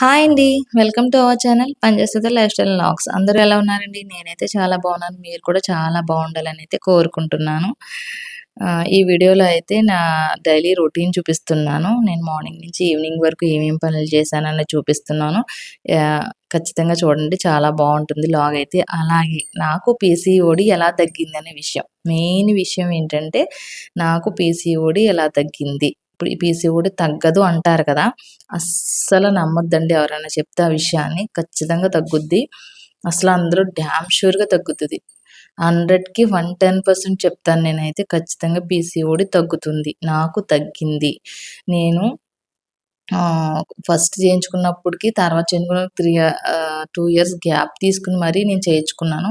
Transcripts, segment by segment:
Hi అండి. Welcome to our channel పంచస్థిత lifestyle logs అందరూ ఎలా ఉన్నారండి? నేనైతే చాలా బాగున్నాను. మీరు కూడా చాలా బాగుండాలని అయితే కోరుకుంటున్నాను. ఈ వీడియోలో అయితే నా డైలీ రొటీన్ చూపిస్తున్నాను. నేను మార్నింగ్ నుంచి ఈవినింగ్ వరకు ఏమేమి పనులు చేశానని చూపిస్తున్నాను. ఖచ్చితంగా చూడండి చాలా బాగుంటుంది లాగ్ అయితే. అలాగే నాకు పీసీఓడి ఎలా తగ్గింది అనే విషయం. మెయిన్ విషయం ఏంటంటే నాకు పీసీఓడి ఎలా తగ్గింది. పీసీఓడి తగ్గదు అంటారు కదా. అస్సలు నమ్మొద్దండి ఎవరైనా చెప్తే ఆ విషయాన్ని. ఖచ్చితంగా తగ్గుద్ది. అసలు అందరూ డ్యామ్ షూర్గా తగ్గుతుంది. హండ్రెడ్కి వన్ టెన్ పర్సెంట్ చెప్తాను నేనైతే. ఖచ్చితంగా పీసీఓడి తగ్గుతుంది. నాకు తగ్గింది. నేను ఫస్ట్ చేయించుకున్నప్పటికి తర్వాత చేయించుకున్న త్రీ టూ ఇయర్స్ గ్యాప్ తీసుకుని మరీ నేను చేయించుకున్నాను.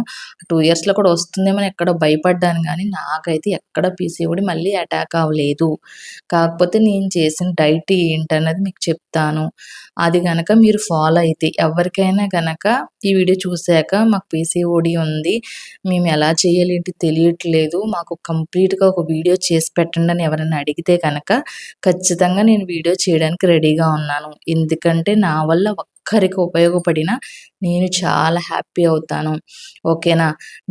టూ ఇయర్స్లో కూడా వస్తుందేమో ఎక్కడ భయపడ్డాను కానీ నాకైతే ఎక్కడ పీసీఓడి మళ్ళీ అటాక్ అవ్వలేదు. కాకపోతే నేను చేసిన డైట్ ఏంటన్నది మీకు చెప్తాను. అది కనుక మీరు ఫాలో అయితే ఎవరికైనా కనుక ఈ వీడియో చూశాక మాకు పీసీఓడి ఉంది మేము ఎలా చేయాలి ఏంటి తెలియట్లేదు మాకు కంప్లీట్గా ఒక వీడియో చేసి పెట్టండి అని ఎవరైనా అడిగితే కనుక ఖచ్చితంగా నేను వీడియో చేయడానికి రెడీ రెడీగా ఉన్నాను. ఎందుకంటే నా వల్ల ఒక్కరికి ఉపయోగపడిన నేను చాలా హ్యాపీ అవుతాను. ఓకేనా?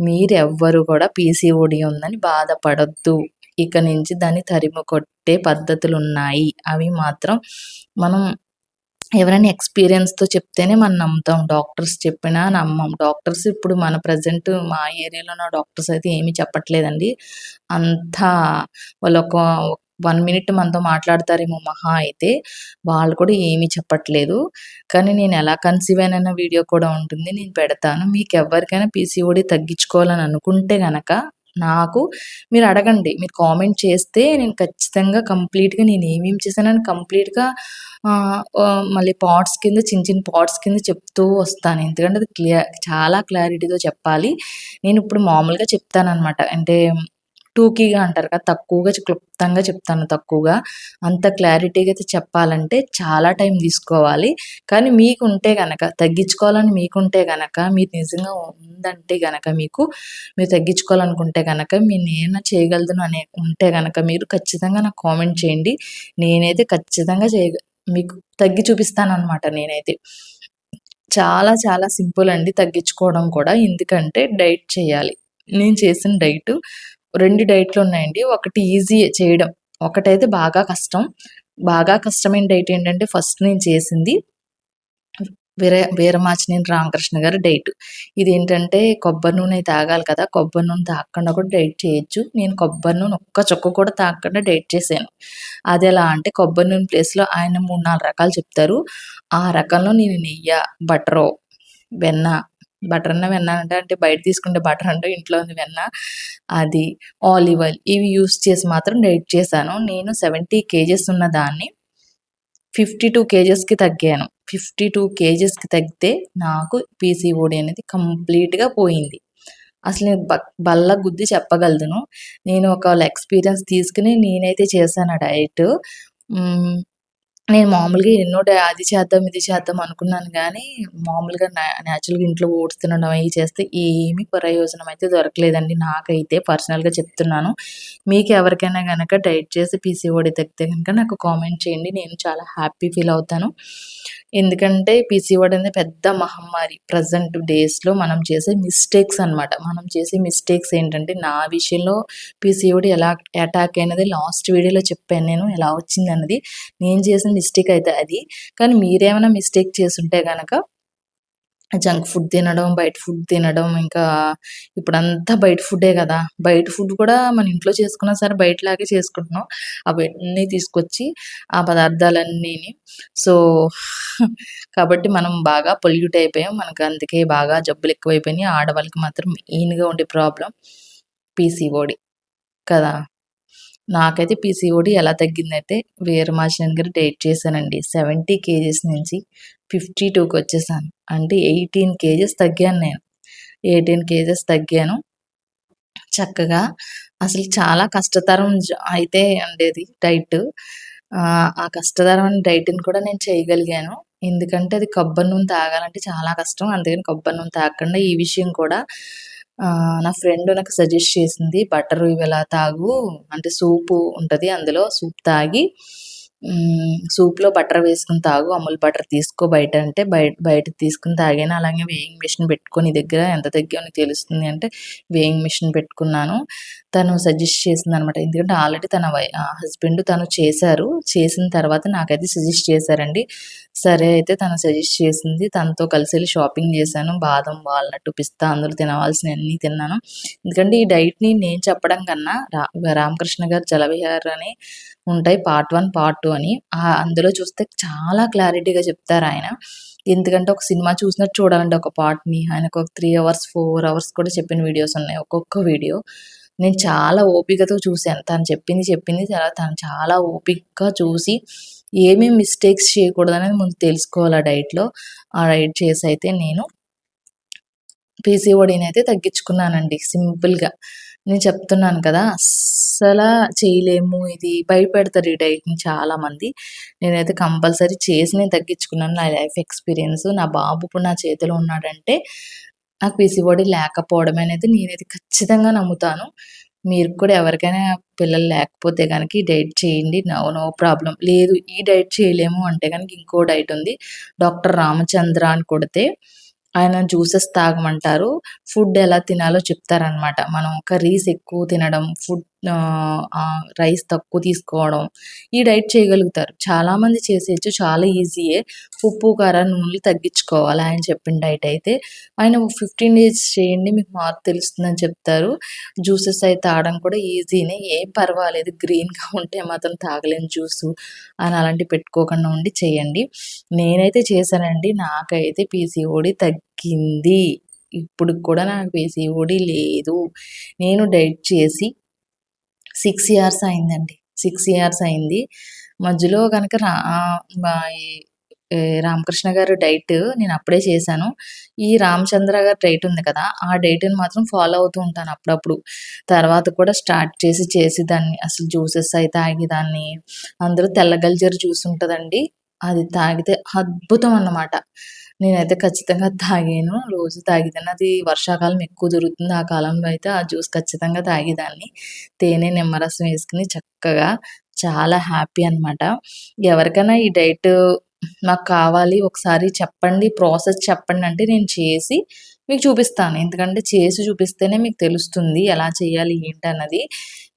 మీరెవ్వరు కూడా పీసీఓడి ఉందని బాధపడద్దు. ఇక నుంచి దాన్ని తరిమి కొట్టే పద్ధతులు ఉన్నాయి అవి మాత్రం మనం ఎవరైనా ఎక్స్పీరియన్స్తో చెప్తేనే మనం నమ్ముతాం. డాక్టర్స్ చెప్పినా నమ్మం. డాక్టర్స్ ఇప్పుడు మన ప్రజెంట్ మా ఏరియాలో ఉన్న డాక్టర్స్ అయితే ఏమీ చెప్పట్లేదండి. అంతా వాళ్ళొక వన్ మినిట్ మనతో మాట్లాడతారేమో మహా అయితే వాళ్ళు కూడా ఏమీ చెప్పట్లేదు. కానీ నేను ఎలా కన్సీవ్ అయిన వీడియో కూడా ఉంటుంది నేను పెడతాను. మీకు ఎవరికైనా పీసీఓడి తగ్గించుకోవాలని అనుకుంటే గనక నాకు మీరు అడగండి. మీరు కామెంట్ చేస్తే నేను ఖచ్చితంగా కంప్లీట్గా నేను ఏమేమి చేశానని కంప్లీట్గా మళ్ళీ పాట్స్ కింద చిన్న చిన్న పాట్స్ కింద చెప్తూ వస్తాను. ఎందుకంటే అది క్లియర్ చాలా క్లారిటీతో చెప్పాలి. నేను ఇప్పుడు మామూలుగా చెప్తాను అనమాట అంటే టూకీగా అంటారు కదా తక్కువగా క్లుప్తంగా చెప్తాను తక్కువగా. అంత క్లారిటీగా అయితే చెప్పాలంటే చాలా టైం తీసుకోవాలి. కానీ మీకుంటే గనక తగ్గించుకోవాలని మీకుంటే గనక మీరు నిజంగా ఉందంటే గనక మీకు మీరు తగ్గించుకోవాలనుకుంటే గనక మీ నేను చేయగలదు అనే ఉంటే గనక మీరు ఖచ్చితంగా నాకు కామెంట్ చేయండి. నేనైతే ఖచ్చితంగా చేయ మీకు తగ్గి చూపిస్తాను అనమాట నేనైతే. చాలా చాలా సింపుల్ అండి తగ్గించుకోవడం కూడా. ఎందుకంటే డైట్ చేయాలి. నేను చేసిన డైట్ రెండు డైట్లు ఉన్నాయండి. ఒకటి ఈజీ చేయడం. ఒకటైతే బాగా కష్టం. బాగా కష్టమైన డైట్ ఏంటంటే ఫస్ట్ నేను చేసింది వీర వీరమాచినేని రామకృష్ణ గారి డైట్. ఇది ఏంటంటే కొబ్బరి నూనె తాగాలి కదా కొబ్బరి నూనె తాగకుండా కూడా డైట్ చేయొచ్చు. నేను కొబ్బరి నూనె ఒక్క చుక్క కూడా తాగకుండా డైట్ చేశాను. అది ఎలా అంటే కొబ్బరి నూనె ప్లేస్లో ఆయన మూడు నాలుగు రకాలు చెప్తారు. ఆ రకంలో నేను నెయ్య బటరు వెన్న బటర్ అన్న వెన్న అంటే అంటే బయట తీసుకుంటే బటర్ అంటే ఇంట్లో ఉంది వెన్న అది ఆలివ్ ఆయిల్ ఇవి యూస్ చేసి మాత్రం డైట్ చేశాను. నేను సెవెంటీ కేజెస్ ఉన్న దాన్ని ఫిఫ్టీ టూ కేజెస్కి తగ్గాను. ఫిఫ్టీ టూ కేజెస్కి తగ్గితే నాకు పీసీఓడి అనేది కంప్లీట్గా పోయింది. అసలు నేను బల్ల గుద్ది చెప్పగలను. నేను ఒక ఎక్స్పీరియన్స్ తీసుకుని నేనైతే చేశాను ఆ డైట్ నేను మామూలుగా ఎన్నో అది చేద్దాం, ఇది చేద్దాం అనుకున్నాను కానీ మామూలుగా న్యాచురల్‌గా ఇంట్లో ఓట్స్ తినడం అవి చేస్తే ఏమి ప్రయోజనం అయితే దొరకలేదండి నాకైతే పర్సనల్‌గా చెప్తున్నాను. మీకు ఎవరికైనా కనుక డైట్ చేసి పీసీఓడి తగ్గితే కనుక నాకు కామెంట్ చేయండి. నేను చాలా హ్యాపీ ఫీల్ అవుతాను. ఎందుకంటే పీసీఓడి అనేది పెద్ద మహమ్మారి. ప్రజెంట్ డేస్‌లో మనం చేసే మిస్టేక్స్ అనమాట. మనం చేసే మిస్టేక్స్ ఏంటంటే నా విషయంలో పీసీఓడి ఎలా అటాక్ అయినది లాస్ట్ వీడియోలో చెప్పాను నేను ఎలా వచ్చింది అన్నది నేను చేసిన మిస్టేక్ అయితే అది. కానీ మీరేమైనా మిస్టేక్ చేసుంటే గనక జంక్ ఫుడ్ తినడం, బయట ఫుడ్ తినడం, ఇంకా ఇప్పుడంతా బయట ఫుడ్డే కదా బయట ఫుడ్ కూడా మన ఇంట్లో చేసుకున్నా సరే బయటలాగే చేసుకుంటున్నాం. అవన్నీ తీసుకొచ్చి ఆ పదార్థాలన్నీని సో, కాబట్టి మనం బాగా పొల్యూట్ అయిపోయాం. మనకు అందుకే బాగా జబ్బులు ఎక్కువైపోయినాయి. ఆడవాళ్ళకి మాత్రం మెయిన్‌గా ఉండే ప్రాబ్లం పీసీఓడి కదా! నాకైతే పీసీఓడి ఎలా తగ్గిందంటే వీరమాచినేని గారు డేట్ చేశానండి. సెవెంటీ కేజీస్ నుంచి ఫిఫ్టీ టూకి వచ్చేసాను. అంటే ఎయిటీన్ కేజెస్ తగ్గాను నేను. ఎయిటీన్ కేజెస్ తగ్గాను. చక్కగా అసలు చాలా కష్టతరం అయితే ఉండేది డైట్. ఆ కష్టతరమైన డైట్‌ని కూడా నేను చేయగలిగాను. ఎందుకంటే అది కొబ్బరి నూనె తాగాలంటే చాలా కష్టం. అందుకని కొబ్బరి నూనె తాగకుండా ఈ విషయం కూడా నా ఫ్రెండ్ నాకు సజెస్ట్ చేసింది. బటర్ ఇవి ఎలా తాగు అంటే సూపు ఉంటది. అందులో సూప్ తాగి సూప్‌లో బటర్ వేసుకొని తాగు. అమూల్ బటర్ తీసుకో బయట అంటే బయట బయట తీసుకొని తాగాను. అలాగే వేయింగ్ మిషన్ పెట్టుకొని దగ్గర ఎంత దగ్గర తెలుస్తుంది అంటే వేయింగ్ మిషన్ పెట్టుకున్నాను. తను సజెస్ట్ చేసింది అనమాట ఎందుకంటే ఆల్రెడీ తన వై హస్బెండ్ తను చేశారు. చేసిన తర్వాత నాకైతే సజెస్ట్ చేశారండి. సరే అయితే తను సజెస్ట్ చేసింది. తనతో కలిసి వెళ్ళి షాపింగ్ చేశాను. బాదం, వాల్నట్టు పిస్తా అందులో తినవాల్సినయన్నీ తిన్నాను. ఎందుకంటే ఈ డైట్‌ని నేను చెప్పడం కన్నా రా రామకృష్ణ గారు జలవిహార్ అని ఉంటాయి. పార్ట్ వన్ పార్ట్ టూ అని. అందులో చూస్తే చాలా క్లారిటీగా చెప్తారు ఆయన ఎందుకంటే ఒక సినిమా చూసినట్టు చూడాలండి ఒక పార్ట్‌ని. ఆయనకు ఒక త్రీ అవర్స్, ఫోర్ అవర్స్ కూడా చెప్పిన వీడియోస్ ఉన్నాయి. ఒక్కొక్క వీడియో. నేను చాలా ఓపికతో చూసాను. తను చెప్పింది చెప్పింది తర్వాత తను చాలా ఓపికగా చూసి ఏమేం మిస్టేక్స్ చేయకూడదనేది ముందు తెలుసుకోవాలి ఆ డైట్‌లో. ఆ డైట్ చేసి అయితే నేను పీసీఓడీనైతే తగ్గించుకున్నానండి సింపుల్‌గా. నేను చెప్తున్నాను కదా! అసలు చేయలేము ఇది భయపెడతారు ఈ డైట్‌ని చాలామంది. నేనైతే కంపల్సరీ చేసి నేను తగ్గించుకున్నాను. నా లైఫ్ ఎక్స్‌పీరియన్స్. నా బాబు ఇప్పుడు నా చేతిలో ఉన్నాడంటే నాకు పీసీబోడీ లేకపోవడమే అనేది నేనైతే ఖచ్చితంగా నమ్ముతాను. మీరు కూడా ఎవరికైనా పిల్లలు లేకపోతే కనుక ఈ డైట్ చేయండి. నో నో ప్రాబ్లం లేదు ఈ డైట్ చేయలేము అంటే కనుక ఇంకో డైట్ ఉంది. డాక్టర్ రామచంద్ర అని కొడితే ఆయన జ్యూసెస్ తాగమంటారు. ఫుడ్ ఎలా తినాలో చెప్తారనమాట. మనం కర్రీస్ ఎక్కువ తినడం, ఫుడ్ రైస్ తక్కువ తీసుకోవడం. ఈ డైట్ చేయగలుగుతారు. చాలామంది చేసేయచ్చు చాలా ఈజీయే. ఉప్పు, కారం, నూనెలు తగ్గించుకోవాలి ఆయన చెప్పిన డైట్ అయితే. ఆయన 15 డేస్ చేయండి మీకు మార్పు తెలుస్తుందని చెప్తారు. జ్యూసెస్ అయితే తాగడం కూడా ఈజీనే. ఏం పర్వాలేదు. గ్రీన్‌గా ఉంటే మాత్రం తాగలేని జ్యూసు అని అలాంటివి పెట్టుకోకుండా ఉండి చేయండి. నేనైతే చేశానండి. నాకైతే పీసీఓడి తగ్గింది. ఇప్పుడు కూడా నాకు పీసీఓడి లేదు. నేను డైట్ చేసి సిక్స్ ఇయర్స్ అయిందండి. సిక్స్ ఇయర్స్ అయింది. మధ్యలో కనుక రా మా ఈ రామకృష్ణ గారి డైట్ నేను అప్పుడే చేశాను. ఈ రామచంద్ర గారి డైట్ ఉంది కదా! ఆ డైట్‌ని మాత్రం ఫాలో అవుతూ ఉంటాను అప్పుడప్పుడు. తర్వాత కూడా స్టార్ట్ చేసి చేసేదాన్ని. అసలు జ్యూసెస్ అయి తాగేదాన్ని. అందరూ తెల్లగల్జర్ జ్యూస్ ఉంటుందండి అది తాగితే అద్భుతం అన్నమాట. నేనైతే ఖచ్చితంగా తాగాను. రోజు తాగేదాన్ని. అది వర్షాకాలం ఎక్కువ దొరుకుతుంది. ఆ కాలంలో అయితే ఆ జ్యూస్ ఖచ్చితంగా తాగేదాన్ని. తేనె, నిమ్మరసం వేసుకుని చక్కగా చాలా హ్యాపీ అనమాట. ఎవరికైనా ఈ డైట్ నాకు కావాలి ఒకసారి చెప్పండి. ప్రాసెస్ చెప్పండి అంటే నేను చేసి మీకు చూపిస్తాను. ఎందుకంటే చేసి చూపిస్తేనే మీకు తెలుస్తుంది. ఎలా చేయాలి ఏంటన్నది.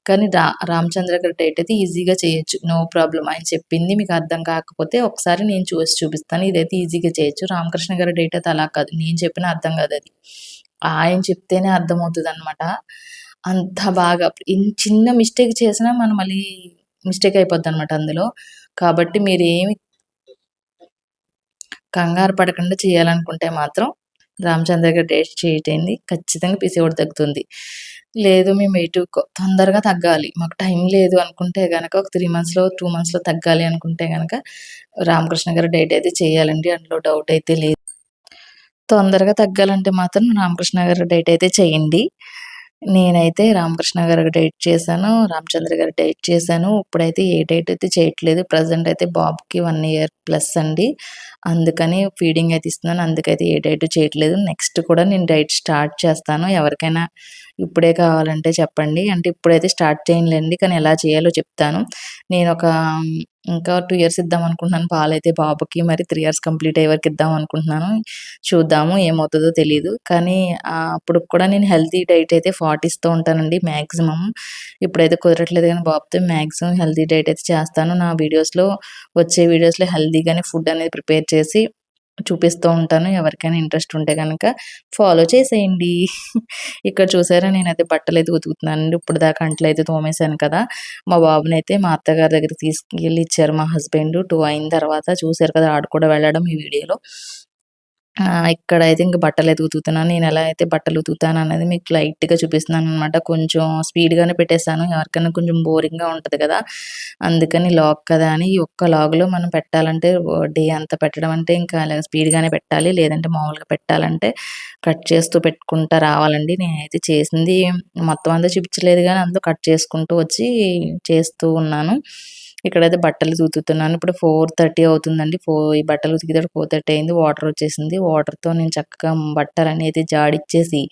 కానీ రా రామచంద్ర గారి డైట్ అయితే ఈజీగా చేయొచ్చు. No problem. ఆయన చెప్పింది మీకు అర్థం కాకపోతే ఒకసారి నేను చూసి చూపిస్తాను. ఇదైతే ఈజీగా చేయొచ్చు. రామకృష్ణ గారి డైట్ అయితే అలా కాదు. నేను చెప్పిన అర్థం కాదు అది ఆయన చెప్తేనే అర్థమవుతదనమాట. అంత బాగా చిన్న మిస్టేక్ చేసినా మనం మళ్ళీ మిస్టేక్ అయిపోద్దనమాట అందులో. కాబట్టి మీరేమి కంగారు పడకుండా చేయాలనుకుంటే మాత్రం రామచంద్ర గారి డేట్ చేయటండి ఖచ్చితంగా పీసీఓడీ తగ్గుతుంది. లేదు మేము ఎటు తొందరగా తగ్గాలి. మాకు టైం లేదు అనుకుంటే గనక ఒక త్రీ మంత్స్‌లో, టూ మంత్స్‌లో తగ్గాలి అనుకుంటే గనక రామకృష్ణ గారు డైట్ అయితే చేయాలండి. అందులో డౌట్ అయితే లేదు. తొందరగా తగ్గాలంటే మాత్రం రామకృష్ణ గారు డైట్ అయితే చేయండి. నేనైతే రామకృష్ణ గారికి డైట్ చేశాను. రామచంద్ర గారి డైట్ చేశాను. ఇప్పుడైతే ఏ డైట్ అయితే చేయట్లేదు. ప్రజెంట్ అయితే బాబుకి వన్ ఇయర్ ప్లస్ అండి. అందుకని ఫీడింగ్ అయితే ఇస్తున్నాను. అందుకైతే ఏ డైట్ చేయట్లేదు. నెక్స్ట్ కూడా నేను డైట్ స్టార్ట్ చేస్తాను. ఎవరికైనా ఇప్పుడే కావాలంటే చెప్పండి. అంటే ఇప్పుడైతే స్టార్ట్ చేయనులేండి. కానీ ఎలా చేయాలో చెప్తాను. నేను ఒక ఇంకా టూ ఇయర్స్ ఇద్దాం అనుకుంటున్నాను పాలైతే బాబుకి. మరి త్రీ ఇయర్స్ కంప్లీట్ అయ్యే వరకు ఇద్దాం అనుకుంటున్నాను. చూద్దాము ఏమవుతుందో తెలీదు. కానీ అప్పుడు కూడా నేను హెల్తీ డైట్ అయితే పాటిస్తూ ఉంటానండి మ్యాక్సిమం ఇప్పుడైతే కుదరట్లేదు కానీ బాబుతో మ్యాక్సిమం హెల్తీ డైట్ అయితే చేస్తాను. నా వీడియోస్‌లో వచ్చే వీడియోస్‌లో హెల్తీగానే ఫుడ్ అనేది ప్రిపేర్ చేసి చూపిస్తూ ఉంటాను. ఎవరికైనా ఇంట్రెస్ట్ ఉంటే కనుక ఫాలో చేసేయండి. ఇక్కడ చూసారా నేనైతే బట్టలైతే దాకా ఇప్పటిదాకా అంట్లయితే తోమేశాను కదా! మా బాబుని అయితే మా అత్తగారి దగ్గరికి తీసుకెళ్ళి ఇచ్చారు మా హస్బెండ్. టూ అయిన తర్వాత చూసారు కదా! ఆడు కూడా వెళ్ళడం ఈ వీడియోలో. ఇక్కడ అయితే ఇంకా బట్టలు ఉతుకుతున్నాను. నేను ఎలా అయితే బట్టలు ఉతుకుతానన్నది మీకు లైట్‌గా చూపిస్తున్నాననమాట. కొంచెం స్పీడ్‌గానే పెట్టేసాను. ఎవరికైనా కొంచెం బోరింగ్‌గా ఉంటది కదా! అందుకని లాగ్ కదా అని ఈ ఒక్క లాగ్‌లో మనం పెట్టాలంటే డే అంతా పెట్టడం అంటే ఇంకా అలా స్పీడ్‌గానే పెట్టాలి. లేదంటే మామూలుగా పెట్టాలంటే కట్ చేస్తూ పెట్టుకుంటా రావాలండి. నేనైతే చేసింది మొత్తం అంతా చూపించలేదు కానీ అందులో కట్ చేసుకుంటూ వచ్చి చేస్తూ ఉన్నాను. ఇక్కడైతే బట్టలు ఉతుకుతున్నాను. ఇప్పుడు 4:30 అవుతుందండి. ఫో ఈ బట్టలు ఉతికితే ఫోర్ థర్టీ అయింది. వాటర్ వచ్చేసింది. వాటర్‌తో నేను చక్కగా బట్టలు అనేది జాడిచ్చేసి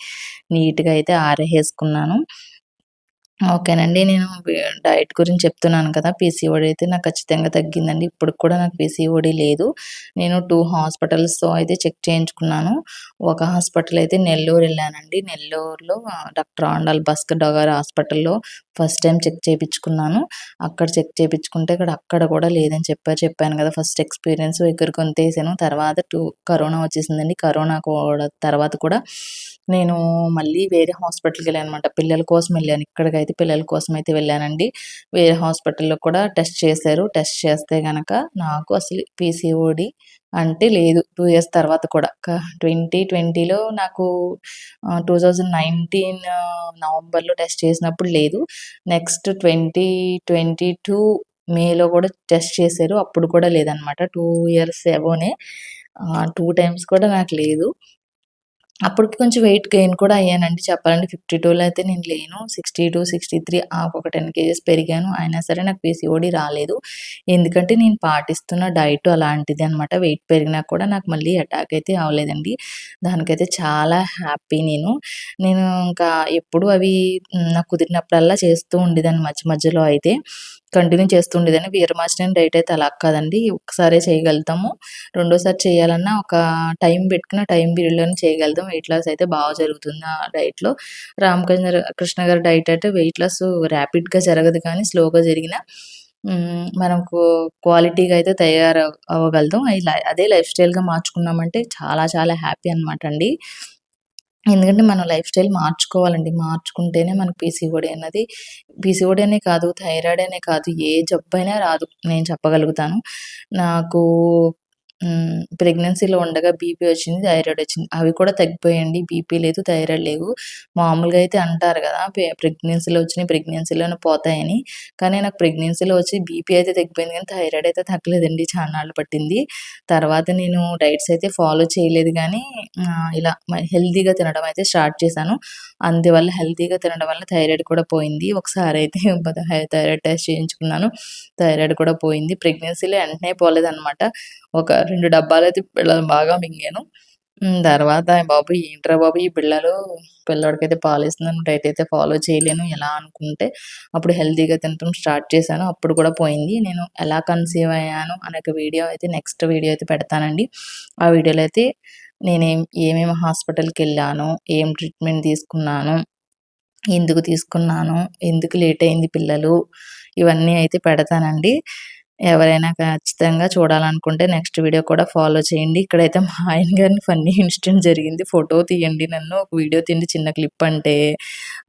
నీట్‌గా అయితే ఆరేసుకున్నాను ఓకేనండి. నేను డైట్ గురించి చెప్తున్నాను కదా! పీసీఓడి అయితే నాకు ఖచ్చితంగా తగ్గిందండి. ఇప్పటికి కూడా నాకు పీసీఓడి లేదు. నేను టూ హాస్పిటల్స్‌తో అయితే చెక్ చేయించుకున్నాను. ఒక హాస్పిటల్ అయితే నెల్లూరు వెళ్ళానండి నెల్లూరులో డాక్టర్ ఆండాల్ భాస్కర్ డగర్ హాస్పిటల్‌లో ఫస్ట్ టైం చెక్ చేయించుకున్నాను అక్కడ చెక్ చేయించుకుంటే ఇక్కడ అక్కడ కూడా లేదని చెప్పారు. చెప్పాను కదా! ఫస్ట్ ఎక్స్‌పీరియన్స్ ఎగురు కొంతేసాను తర్వాత టూ కరోనా వచ్చేసిందండి. కరోనా కూడా తర్వాత కూడా నేను మళ్ళీ వేరే హాస్పిటల్కి వెళ్ళానమాట పిల్లల కోసం వెళ్ళాను ఇక్కడికైతే పిల్లల కోసం అయితే వెళ్ళానండి. వేరే హాస్పిటల్‌లో కూడా టెస్ట్ చేశారు. టెస్ట్ చేస్తే గనక నాకు అసలు పిసిఓడి అంటే లేదు. టూ ఇయర్స్ తర్వాత కూడా. ట్వంటీ ట్వంటీలో నాకు టూ థౌజండ్ నైన్టీన్ నవంబర్‌లో టెస్ట్ చేసినప్పుడు లేదు. నెక్స్ట్ 2022 మేలో కూడా టెస్ట్ చేశారు. అప్పుడు కూడా లేదనమాట. టూ ఇయర్స్ అబోనే. ఆహ్, 2 టైమ్స్ కూడా నాకు లేదు. అప్పటికి కొంచెం వెయిట్ గెయిన్ కూడా అయ్యానండి. చెప్పాలంటే 52లో అయితే నేను లేను. సిక్స్టీ టూ సిక్స్టీ త్రీ ఒక 10 కేజెస్ పెరిగాను. అయినా సరే నాకు పీసీఓడి రాలేదు. ఎందుకంటే నేను పాటిస్తున్న డైట్ అలాంటిది అనమాట వెయిట్ పెరిగినా కూడా నాకు మళ్ళీ అటాక్ అయితే అవ్వలేదండి. దానికైతే చాలా హ్యాపీ నేను. నేను ఇంకా ఎప్పుడు అవి నాకు కుదిరినప్పుడల్లా చేస్తూ ఉండేదాన్ని మధ్య మధ్యలో అయితే. కంటిన్యూ చేస్తుండేదని ఉండేదాన్ని. వీరమాచినేని డైట్ అయితే అలా కాదండి. ఒకసారే చేయగలుగుతాము. రెండోసారి చేయాలన్నా ఒక టైం పెట్టుకున్న టైం పీరియడ్‌లోనే చేయగలుగుతాం. వెయిట్ లాస్ అయితే బాగా జరుగుతుంది ఆ డైట్‌లో. రామకృష్ణ కృష్ణ గారి డైట్ అంటే వెయిట్ లాస్ ర్యాపిడ్‌గా జరగదు కానీ స్లోగా జరిగిన మనకు క్వాలిటీగా అయితే తయారు అవ్వగలుగుతాం. అదే లైఫ్ స్టైల్‌గా మార్చుకున్నామంటే చాలా చాలా హ్యాపీ అనమాట అండి. ఎందుకంటే మనం లైఫ్ స్టైల్ మార్చుకోవాలండి. మార్చుకుంటేనే మనకు పీసీఓడి అన్నది పీసీఓడి అనే కాదు, థైరాయిడ్ అనే కాదు, ఏ జబ్బైనా రాదు నేను చెప్పగలుగుతాను. నాకు ప్రెగ్నెన్సీలో ఉండగా బీపీ వచ్చింది, థైరాయిడ్ వచ్చింది. అవి కూడా తగ్గిపోయండి బీపీ లేదు, థైరాయిడ్ లేవు. మామూలుగా అయితే అంటారు కదా! ప్రెగ్నెన్సీలో వచ్చినాయి ప్రెగ్నెన్సీలోనే పోతాయని. కానీ నాకు ప్రెగ్నెన్సీలో వచ్చి బీపీ అయితే తగ్గిపోయింది కానీ థైరాయిడ్ అయితే తగ్గలేదండి. చాన్నాళ్ళు పట్టింది. తర్వాత నేను డైట్స్ అయితే ఫాలో చేయలేదు కానీ ఇలా హెల్తీగా తినడం అయితే స్టార్ట్ చేశాను. అందువల్ల హెల్తీగా తినడం వల్ల థైరాయిడ్ కూడా పోయింది. ఒకసారి అయితే థైరాయిడ్ టెస్ట్ చేయించుకున్నాను. థైరాయిడ్ కూడా పోయింది. ప్రెగ్నెన్సీలో వెంటనే పోలేదనమాట. ఒక రెండు డబ్బాలైతే పిల్లలు బాగా మింగాను. తర్వాత బాబు ఏంట్రా బాబు ఈ పిల్లలు పిల్లడికైతే పాలిస్తున్నాను. డైట్ అయితే ఫాలో చేయలేను ఎలా అనుకుంటే అప్పుడు హెల్తీగా తినటం స్టార్ట్ చేశాను. అప్పుడు కూడా పోయింది. నేను ఎలా కన్సీవ్ అయ్యాను అనే ఒక వీడియో అయితే నెక్స్ట్ వీడియో అయితే పెడతానండి. ఆ వీడియోలో అయితే నేనేం ఏమేమి హాస్పిటల్కి వెళ్ళాను ఏం ట్రీట్మెంట్ తీసుకున్నాను, ఎందుకు తీసుకున్నాను, ఎందుకు లేట్ అయింది పిల్లలు, ఇవన్నీ అయితే పెడతానండి. ఎవరైనా ఖచ్చితంగా చూడాలనుకుంటే నెక్స్ట్ వీడియో కూడా ఫాలో చేయండి. ఇక్కడైతే మా ఆయన గారిని ఫన్నీ ఇన్సిడెంట్ జరిగింది. ఫోటో తీయండి నన్ను, ఒక వీడియో తిండి చిన్న క్లిప్ అంటే,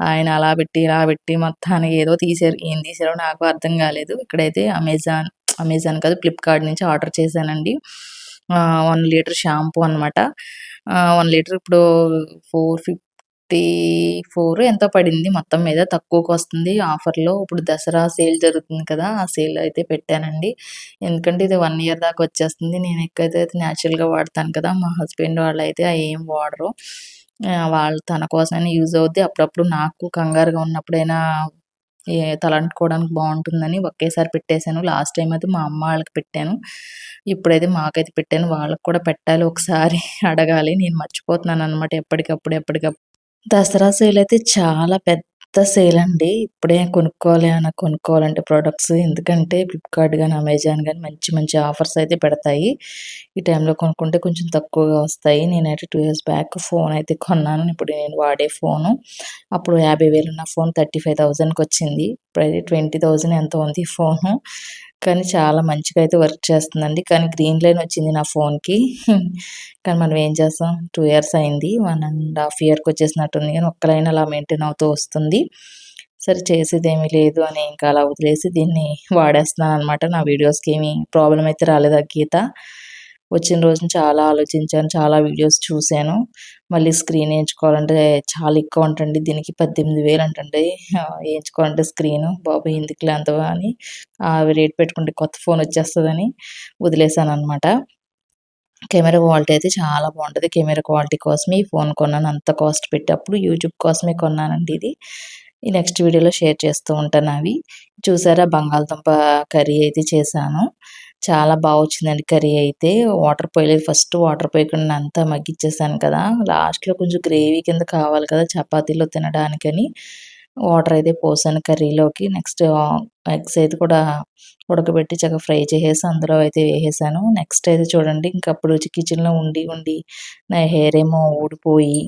ఆయన అలా పెట్టి, ఇలా పెట్టి మొత్తానికి ఏదో తీసారు ఏం తీసారో నాకు అర్థం కాలేదు. ఇక్కడైతే అమెజాన్ అమెజాన్ కాదు ఫ్లిప్‌కార్ట్ నుంచి ఆర్డర్ చేశానండి. వన్ లీటర్ షాంపూ అనమాట. వన్ లీటర్ ఇప్పుడు ఫోర్ ఫిఫ్ 454 ఎంతో పడింది మొత్తం మీద. తక్కువకు వస్తుంది ఆఫర్‌లో. ఇప్పుడు దసరా సేల్ జరుగుతుంది కదా! ఆ సేల్ అయితే పెట్టానండి. ఎందుకంటే ఇది వన్ ఇయర్ దాకా వచ్చేస్తుంది. నేను ఎక్కువైతే నేచురల్‌గా వాడతాను కదా! మా హస్బెండ్ వాళ్ళైతే ఏం వాడరు. వాళ్ళు తన కోసమైనా యూజ్ అవుద్ది. అప్పుడప్పుడు నాకు కంగారుగా ఉన్నప్పుడైనా తలంటుకోవడానికి బాగుంటుందని ఒకేసారి పెట్టేశాను లాస్ట్ టైం అయితే మా అమ్మ వాళ్ళకి పెట్టాను. ఇప్పుడైతే మాకైతే పెట్టాను. వాళ్ళకి కూడా పెట్టాలి ఒకసారి అడగాలి. నేను మర్చిపోతున్నాను అనమాట ఎప్పటికప్పుడు, ఎప్పటికప్పుడు. దసరా సేల్ అయితే చాలా పెద్ద సేల్ అండి. ఇప్పుడే కొనుక్కోవాలి అని కొనుక్కోవాలంటే ప్రొడక్ట్స్ ఎందుకంటే ఫ్లిప్‌కార్ట్ గాని, అమెజాన్ గాని మంచి మంచి ఆఫర్స్ అయితే పెడతాయి. ఈ టైంలో కొనుక్కుంటే కొంచెం తక్కువగా వస్తాయి. నేనైతే టూ ఇయర్స్ బ్యాక్ ఫోన్ అయితే కొన్నాను. ఇప్పుడు నేను వాడే ఫోను. అప్పుడు 50,000 ఉన్న ఫోన్ 35,000కి వచ్చింది. ఇప్పుడైతే 20,000 ఎంతో ఉంది ఫోను. కానీ చాలా మంచిగా అయితే వర్క్ చేస్తుందండి. కానీ గ్రీన్ లైన్ వచ్చింది నా ఫోన్‌కి. కానీ మనం ఏం చేస్తాం టూ ఇయర్స్ అయింది. వన్ అండ్ హాఫ్ ఇయర్‌కి వచ్చేసినట్టుంది కానీ ఒక్క లైన్ అలా మెయింటైన్ అవుతూ వస్తుంది. సరే చేసేదేమీ లేదు అని ఇంకా అలా వదిలేసి దీన్ని వాడేస్తున్నాను అనమాట నా వీడియోస్‌కి ఏమి ప్రాబ్లమ్ అయితే రాలేదు ఆ గీత. వచ్చిన రోజున చాలా ఆలోచించాను. చాలా వీడియోస్ చూశాను మళ్ళీ స్క్రీన్ వేయించుకోవాలంటే చాలా ఎక్కువ అంటండి. దీనికి 18,000 అంటండి. వేయించుకోవాలంటే స్క్రీన్ బాబు బాబోయ్! ఎందుకులే అంత అని అవి రేట్ పెట్టుకుంటే కొత్త ఫోన్ వచ్చేస్తుందని వదిలేశాను అనమాట కెమెరా క్వాలిటీ అయితే చాలా బాగుంటుంది కెమెరా క్వాలిటీ కోసమే ఈ ఫోన్ కొన్నాను. అంత కాస్ట్ పెట్టేటప్పుడు యూట్యూబ్ కోసమే కొన్నానండి ఇది. ఈ నెక్స్ట్ వీడియోలో షేర్ చేస్తూ ఉంటాను అవి. చూసారా బంగాళదుంప కర్రీ అయితే చేశాను. చాలా బాగా వచ్చిందండి కర్రీ అయితే. వాటర్ పోయలేదు. ఫస్ట్ వాటర్ పోయకుండా అంతా మగ్గిచ్చేసాను కదా! లాస్ట్‌లో కొంచెం గ్రేవీ కింద కావాలి కదా! చపాతీలో తినడానికని వాటర్ అయితే పోసాను కర్రీలోకి నెక్స్ట్ ఎగ్స్ అయితే కూడా ఉడకబెట్టి చక్కగా ఫ్రై చేసేసి అందులో అయితే వేసేసాను నెక్స్ట్ అయితే చూడండి ఇంకప్పుడు కిచెన్లో ఉండి ఉండి నా హెయిర్ ఏమో ఊడిపోయి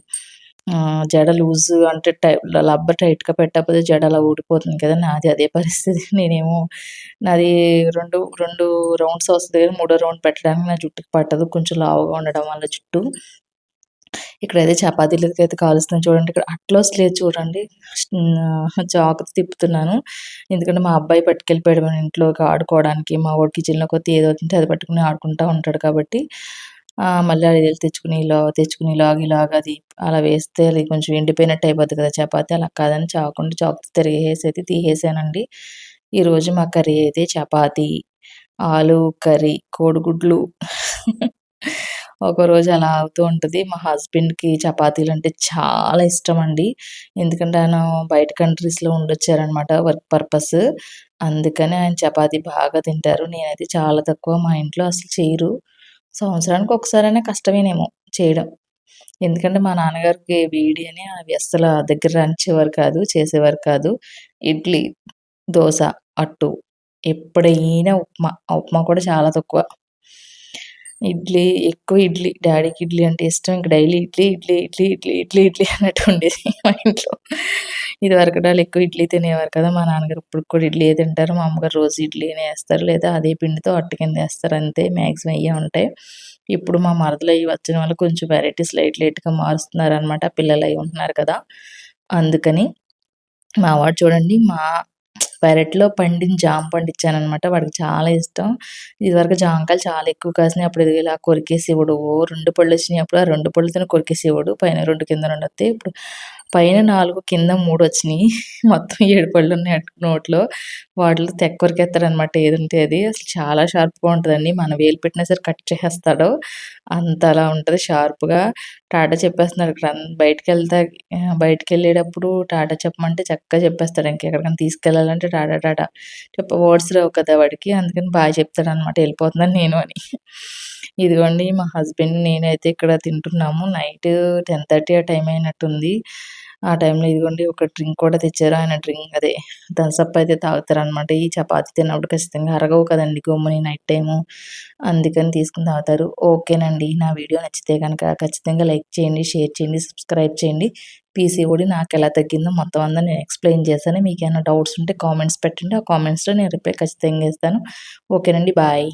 జడ లూజ్ అంటే టై లబ్బర్ టైట్గా పెట్టకపోతే జడ అలా ఊడిపోతుంది కదా నాది అదే పరిస్థితి. నేనేమో నాది రెండు రెండు రౌండ్స్ వస్తుంది కదా మూడో రౌండ్ పెట్టడానికి నా జుట్టుకి పట్టదు. కొంచెం లావుగా ఉండడం వల్ల జుట్టు. ఇక్కడైతే చపాతీలకి అయితే కాలుస్తున్నాను చూడండి. ఇక్కడ అట్లా లేదు చూడండి. జాగ్రత్త తిప్పుతున్నాను. ఎందుకంటే మా అబ్బాయి పట్టుకెళ్ళిపోయాడు మన ఇంట్లోకి ఆడుకోవడానికి. మా వాడు కిచెన్లో కొత్త ఏదో అది పట్టుకుని ఆడుకుంటూ ఉంటాడు కాబట్టి. మళ్ళీ అది వెళ్ళి తెచ్చుకుని ఇలా తెచ్చుకుని ఇలాగ ఇలాగ అది అలా వేస్తే అది కొంచెం ఎండిపోయినట్టు అయిపోద్ది కదా చపాతీ. అలా కాదని చాకుండా చాకుతో తిరిగేసి అయితే తీసేసానండి. ఈరోజు మా కర్రీ అయితే చపాతీ ఆలు కర్రీ కోడిగుడ్లు. ఒకరోజు అలా అవుతూ ఉంటుంది. మా హస్బెండ్కి చపాతీలు అంటే చాలా ఇష్టం అండి. ఎందుకంటే ఆయన బయట కంట్రీస్లో ఉండొచ్చారనమాట వర్క్ పర్పస్. అందుకని ఆయన చపాతీ బాగా తింటారు. నేనైతే చాలా తక్కువ మా ఇంట్లో అసలు చేయరు. సంవత్సరానికి ఒకసారైనా కష్టమేనేమో చేయడం. ఎందుకంటే మా నాన్నగారికి వేడి అని అవి అస్సలు దగ్గర రంచేవారు కాదు చేసేవారు కాదు. ఇడ్లీ దోశ అట్టు ఎప్పుడైనా ఉప్మా ఆ ఉప్మా కూడా చాలా తక్కువ. ఇడ్లీ ఎక్కువ ఇడ్లీ. డాడీకి ఇడ్లీ అంటే ఇష్టం. ఇంక డైలీ ఇడ్లీ ఇడ్లీ ఇడ్లీ ఇడ్లీ ఇడ్లీ ఇడ్లీ అన్నట్టు ఉండేది మా ఇంట్లో. ఇది వరకు వాళ్ళు ఎక్కువ ఇడ్లీ తినేవారు కదా. మా నాన్నగారు ఇప్పుడు కూడా ఇడ్లీ తింటారు. మా అమ్మగారు రోజు ఇడ్లీనే వేస్తారు. లేదా అదే పిండితో అట్టు కింద వేస్తారు. అంతే. మ్యాక్సిమం అయ్యే ఉంటాయి. ఇప్పుడు మా మరదలు అవి వచ్చిన వాళ్ళు కొంచెం వెరైటీస్ లైట్ లైట్గా మారుస్తున్నారు అనమాట పిల్లలు అయి ఉంటున్నారు కదా. అందుకని మా వాడు చూడండి మా పెరట్లో పండిన జామ పండు ఇచ్చానమాట వాడికి చాలా ఇష్టం. ఇదివరకు జామకాయలు చాలా ఎక్కువ కాసినాయి. అప్పుడు ఇలా కొరికేసి ఇవ్వడు ఓ రెండు పళ్ళు వచ్చినాయి అప్పుడు. ఆ రెండు పళ్ళుతో కొరికేసి ఇవ్వడు పైన రెండు కింద రెండు వస్తాయి ఇప్పుడు పైన నాలుగు కింద మూడు వచ్చినాయి మొత్తం ఏడు పళ్ళు ఉన్నాయి నోట్లో. వాటిలో తెక్క కొరికేస్తాడనమాట ఏదంటే అది. అసలు చాలా షార్ప్గా ఉంటుందండి. మన వేలు పెట్టినా సరే కట్ చేసేస్తాడు. అంత అలా ఉంటుంది షార్ప్గా. టాటా చెప్పేస్తున్నారు ఇక్కడ బయటకు బయటికి వెళ్తా బయటకు బయటికి వెళ్ళేటప్పుడు టాటా చెప్పమంటే చక్కగా చెప్పేస్తాడు. ఇంకెక్కడికైనా తీసుకెళ్ళాలంటే టాటా టాటా. చెప్ప వర్డ్స్ రావు కదా వాడికి. అందుకని బాగా చెప్తాడు అనమాట వెళ్ళిపోతున్నాను నేను అని. ఇదిగోండి మా హస్బెండ్ నేనైతే ఇక్కడ తింటున్నాము. నైట్ టెన్ థర్టీ ఆ టైం అయినట్టుంది. ఆ టైంలో ఇదిగోండి ఒక డ్రింక్ కూడా తెచ్చారు. ఆయన డ్రింక్ అదే థమ్స్అప్ అయితే తాగుతారనమాట ఈ చపాతి తిన్నప్పుడు ఖచ్చితంగా అరగవు కదండి గమ్ముని నైట్ టైము. అందుకని తీసుకుని తాగుతారు. ఓకేనండి నా వీడియో నచ్చితే కనుక ఖచ్చితంగా లైక్ చేయండి షేర్ చేయండి సబ్స్క్రైబ్ చేయండి. పీసీఓడి నాకు ఎలా తగ్గిందో మొత్తం అంతా నేను ఎక్స్ప్లెయిన్ చేశాను మీకు ఏమైనా డౌట్స్ ఉంటే కామెంట్స్ పెట్టండి. ఆ కామెంట్స్లో నేను రిప్లై ఖచ్చితంగా ఇస్తాను. ఓకేనండి బాయ్.